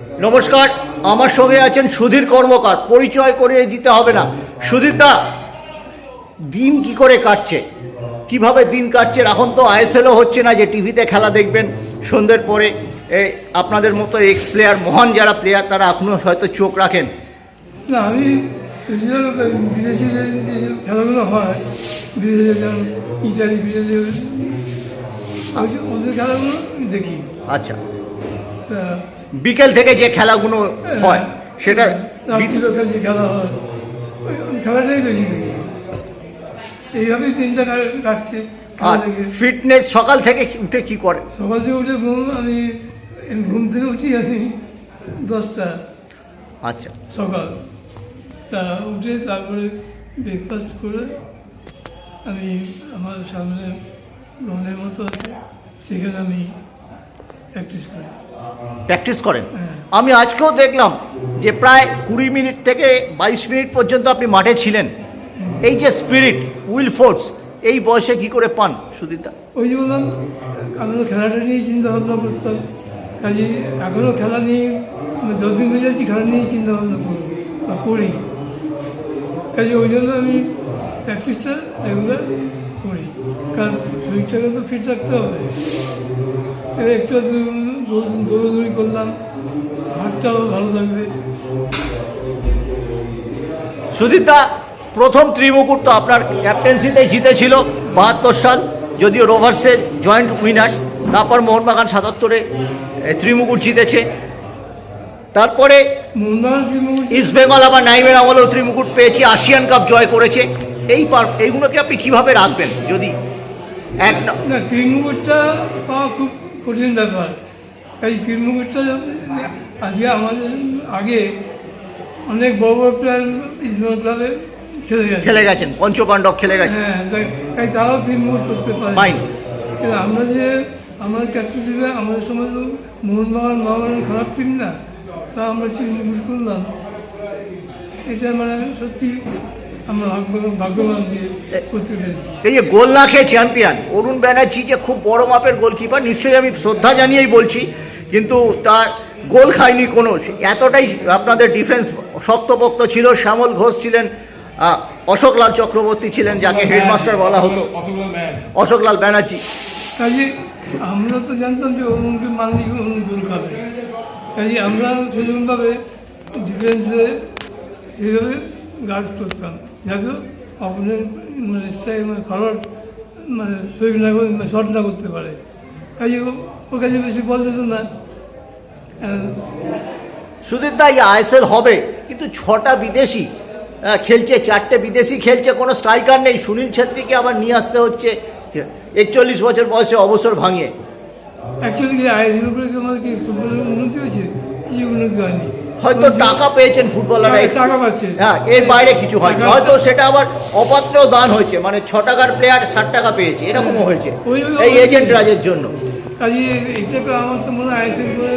নমস্কার আমার সঙ্গে আছেন সুধীর কর্মকার। পরিচয় করে দিতে হবে না। সুধীর দা দিন কি করে কাটছে? কীভাবে দিন কাটছে? এখন তো আইএসএলও হচ্ছে না যে টিভিতে খেলা দেখবেন। সন্ধ্যের পরে আপনাদের মতো এক্স প্লেয়ার মহান যারা প্লেয়ার তারা এখনও হয়তো চোখ রাখেন। না আমি বিদেশি খেলাগুলো হয় বিদেশে ইটালি বিদেশে ওদের খেলাগুলো দেখি। আচ্ছা। বিকেল থেকে যে খেলাগুলো হয়। সেটা বি- যে খেলা হয়। খেলাটাই বেশি দেখি। এইভাবেই দিনটা কাটছে ফিটনেস সকাল থেকে উঠে কি করে? সকাল থেকে উঠে ঘুম আমি ঘুম থেকে উঠি আমি দশটা আচ্ছা। সকাল। তা উঠে তারপরে ব্রেকফাস্ট করে আমি আমার সামনে রনের মতো আছে সেখানে আমি প্র্যাকটিস করি। প্র্যাকটিস করেন। আমি আজকেও দেখলাম যে প্রায় কুড়ি মিনিট থেকে বাইশ মিনিট পর্যন্ত আপনি মাঠে ছিলেন। এই যে স্পিরিট উইল ফোর্স এই বয়সে কি করে পান সুদীতা ওই যে বললাম, আমি তো খেলাটা নিয়েই চিন্তা ভাবনা করতাম। কাজে এখনও খেলা নিয়ে যতদিন যাচ্ছি খেলা নিয়েই চিন্তা ভাবনা করব বা করি। কাজে ওই জন্য আমি প্র্যাকটিসটা রেগুলার করি। কারণ শরীরটাকে তো ফিট রাখতে হবে। একটু দৌড়- দৌড়াদৌড়ি করলাম। হাতটাও ভালো থাকবে। সুদীতা প্রথম ত্রিমুকুট তো আপনার ক্যাপ্টেন্সিতে জিতেছিল বাহাত্তর সাল যদিও রোভার্সের জয়েন্ট উইনার্স তারপর মোহনবাগান সাতাত্তরে ত্রিমুকুট জিতেছে। তারপরে ইস্ট বেঙ্গল আবার নাইমের আমলেও ত্রিমুকুট পেয়েছে আসিয়ান কাপ জয় করেছে। এই পার- এইগুলোকে আপনি কীভাবে রাখবেন? যদি এক না- তৃণমূলটা পাওয়া খুব কঠিন ব্যাপার। এই তৃণমূলটা আজকে আমাদের আগে অনেক বড় বড় প্লেয়ার ক্লাবে খেলে গেছে। খেলে গেছেন পঞ্চপাণ্ডব খেলে গেছেন। হ্যাঁ তাই- তারাও তৃণমূল করতে পারে। আমরা যে আমার ক্যাপ্টেন ছিল আমাদের সময় তো মোহনবাগান মোহনবাগান খারাপ টিম না। তা আমরা তৃণমূল করলাম। এটা মানে সত্যি আমরা ভাগ্য- ভাগ্যবান দিয়ে করতে পেরেছি। এই যে গোল না খেয়ে চ্যাম্পিয়ন অরুণ ব্যানার্জি যে খুব বড় মাপের গোলকিপার নিশ্চয়ই আমি শ্রদ্ধা জানিয়েই বলছি কিন্তু তার গোল খায়নি কোনো। এতটাই আপনাদের ডিফেন্স শক্তপোক্ত ছিল। শ্যামল ঘোষ ছিলেন অশোকলাল চক্রবর্তী ছিলেন যাকে হেডমাস্টার বলা হতো। অশোকলাল ম্যাচ অশোকলাল ব্যানার্জি। কাজে আমরা তো জানতাম যে অরুণকে মানলি অরুণ গোল খাবে। কাজে আমরা সেরকমভাবে ডিফেন্সে এইভাবে গার্ড করতাম। যাতে অপোনেন্ট মানে স্ট্রাইক মানে ফরওয়ার্ড মানে শরীর না না করতে পারে। কাজে ও- কাছে বেশি না। আহ, সুধীর দা আইএসএল হবে কিন্তু ছটা বিদেশি খেলছে চারটে বিদেশি খেলছে কোনো স্ট্রাইকার নেই। সুনীল ছেত্রীকে আবার নিয়ে আসতে হচ্ছে। একচল্লিশ বছর বয়সে অবসর ভাঙিয়ে অ্যাকচুয়ালি কি আইএসএল উপরে আমাদের কি ফুটবলের উন্নতি হয়েছে? কিছু উন্নতি হয়নি। হয়তো টাকা পেয়েছেন ফুটবলাররা টাকা- পাচ্ছে। হ্যাঁ এর বাইরে কিছু হয়নি। টাকা- হয়তো সেটা আবার অপাত্র দান হয়েছে। মানে ছ টাকার প্লেয়ার ষাট টাকা পেয়েছে। এরকমও হয়েছে। এই এজেন্ট রাজের জন্য। কাজে এইটাকে আমার তো মনে হয় আইএসএল করে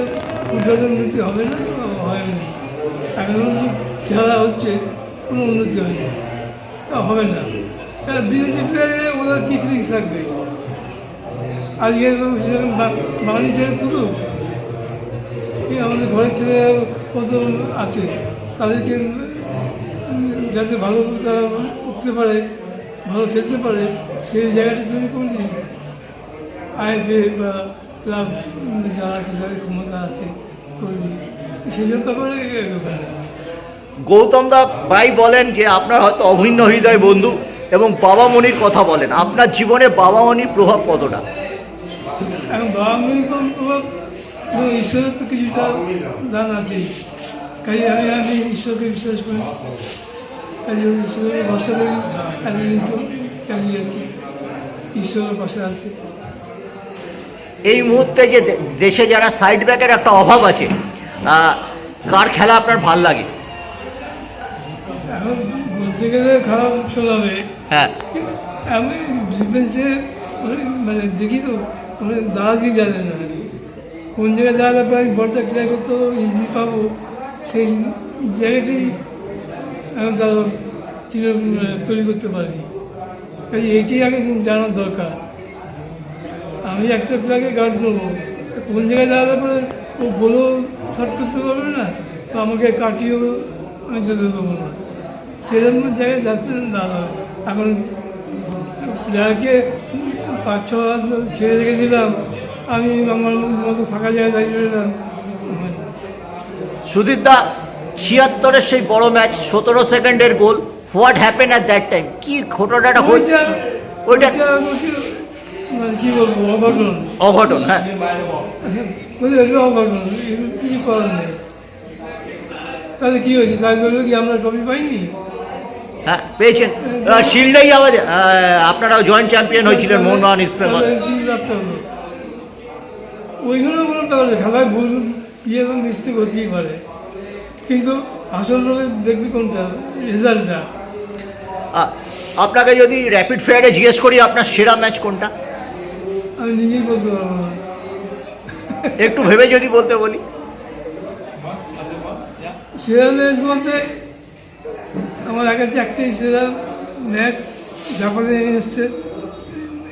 ফুটবলের উন্নতি হবে না হয়নি। এখন খেলা হচ্ছে, কোনো উন্নতি হয়নি। তা হবে না। কারণ বিদেশি প্লেয়ারে ওদের কি ফিক্স থাকবে? আজকে বাঙালি ছেলে এই আমাদের ঘরের ছেলে কত আছে? তাদেরকে যাতে ভালো তারা উঠতে পারে, ভালো খেলতে পারে, সেই জায়গাটা তুমি করে দিন বা ক্লাব যারা আছে ক্ষমতা ব্যাপারে গৌতম দা ভাই বলেন যে আপনার হয়তো অভিন্ন হৃদয় বন্ধু এবং বাবা মনির কথা বলেন। আপনার জীবনে বাবা মনির প্রভাব কতটা? বাবা প্রভাব ঈশ্বরের তো কিছুটা দান আছে। কাজে আমি আমি ঈশ্বরকে বিশ্বাস করি। কাজে ওই ঈশ্বরের ভরসা করি। আমি কিন্তু চালিয়ে যাচ্ছি। ঈশ্বরের পাশে আছে। এই মুহূর্তে যে দেশে যারা সাইড ব্যাকের একটা অভাব আছে কার খেলা আপনার ভালো লাগে? এখন বলতে গেলে খারাপ শোনাবে। হ্যাঁ। আমি ডিফেন্সে মানে দেখি তো দাঁড়াতে জানে না। কোন জায়গায় দাঁড়ালে পরে আমি বলটা ক্লিয়ার করতে ইজি পাবো। সেই জায়গাটি এখন তারা তৈরি করতে কাজে এইটি আগে জানার দরকার। আমি একটা প্লেয়ারকে গার্ড করব। কোন জায়গায় দাঁড়ালে পরে ও বলেও শর্ট করতে পারবে না? তো আমাকে কাটিয়েও আমি যেতে দেবো না। সেরকম জায়গায় যাচ্ছে দাদা। এখন যাকে পাঁচ ছ ছেড়ে রেখে দিলাম আমি আমার মতো ফাঁকা জায়গায় দাঁড়িয়ে রইলাম। দা ছিয়াত্তরের সেই বড় ম্যাচ সতেরো সেকেন্ডের goal what happen at that time কি ঘটনাটা হয়েছে ওইটা মানে কি বলব অঘটন। অঘটন হ্যাঁ। অঘটন কিছু করার নেই। তাহলে কি হয়েছে? তাই বলল কি আমরা ট্রফি পাইনি? হ্যাঁ পেয়েছেন। শিল্ডেই আবার আহ, আপনারা জয়েন্ট চ্যাম্পিয়ন হয়েছিলেন মোহনবাগান ওইগুলো কোনো ব্যাপার নেই খেলায় ভুল ইয়ে এবং মিস্টেক হতেই পারে। কিন্তু আসল দেখবি কোনটা? রেজাল্টটা। আপনাকে যদি র্যাপিড ফায়ারে জিজ্ঞেস করি আপনার সেরা ম্যাচ কোনটা? আমি নিজেই বলতে পারব না। একটু ভেবে যদি বলতে বলি। সেরা ম্যাচ বলতে আমার কাছে একটাই সেরা ম্যাচ জাপানে এসছে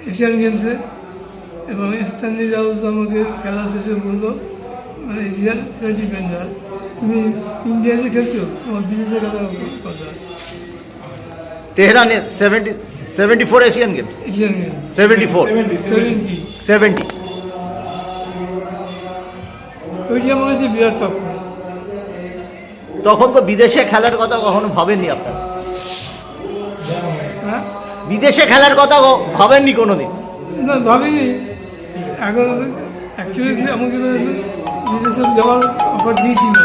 এশিয়ান গেমসে এবং স্ট্যান্ডি রাউস আমাকে খেলা শেষে বলল মানে এশিয়ান সেরা ডিফেন্ডার তুমি ইন্ডিয়াতে খেলছো? তোমার বিদেশে খেলা কথা। তেহরানে seventy seventy four Asian games seventy four seventy ওইটি আমার কাছে বিরাট প্রাপ্য তখন তো বিদেশে খেলার কথা কখনো ভাবেননি আপনারা? হ্যাঁ? বিদেশে খেলার কথা ভাবেননি কোনোদিন? না ভাবিনি। এখন অ্যাকচুয়ালি আমাকে বিদেশে যাওয়ার অফার দিয়েছিল।